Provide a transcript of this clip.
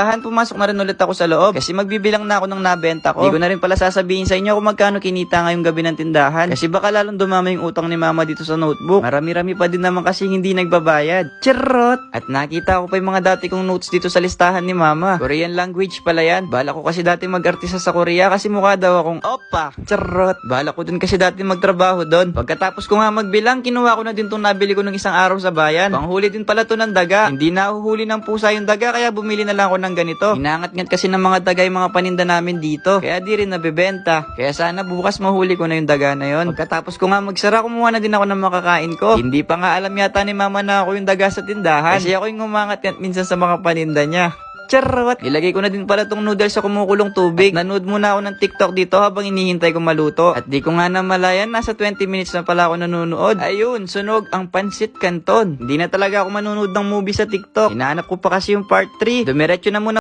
Tahan, pumasok na rin ulit ako sa loob kasi magbibilang na ako ng nabenta ko. Hindi ko na rin pala sasabihin sa inyo kung magkano kinita ngayong gabi ng tindahan kasi baka lalong dumama yung utang ni mama dito sa notebook. Marami-rami pa din naman kasi hindi nagbabayad. Charot! At nakita ko pa yung mga dati kong notes dito sa listahan ni mama. Korean language pala yan. Bala ko kasi dati mag-artista sa Korea kasi mukha daw akong opa. Charot! Bala ko din kasi dati magtrabaho doon. Pagkatapos ko nga magbilang, kinuha ko na din itong nabili ko ng isang araw sa bayan. Panghuli din pala to ng daga. Hindi na huhuli ng pusa yung daga kaya bumili na lang ako ng ganito. Inangat-ngat kasi ng mga daga yung mga paninda namin dito. Kaya di rin nabebenta. Kaya sana bukas mahuli ko na yung daga na yon. Pagkatapos ko nga magsara, kumuha na din ako ng makakain ko. Hindi pa nga alam yata ni mama na ako yung daga sa tindahan. Kasi ako yung umangat minsan sa mga paninda niya. Charot! Ilagay ko na din pala tong noodles sa kumukulong tubig. Nanood muna ako ng TikTok dito habang inihintay ko maluto. At di ko nga namalayan, nasa 20 minutes na pala ako nanonood. Ayun, sunog ang pansit canton. Hindi na talaga ako manonood ng movie sa TikTok. Hinahanap ko pa kasi yung part 3. Dumiretso na muna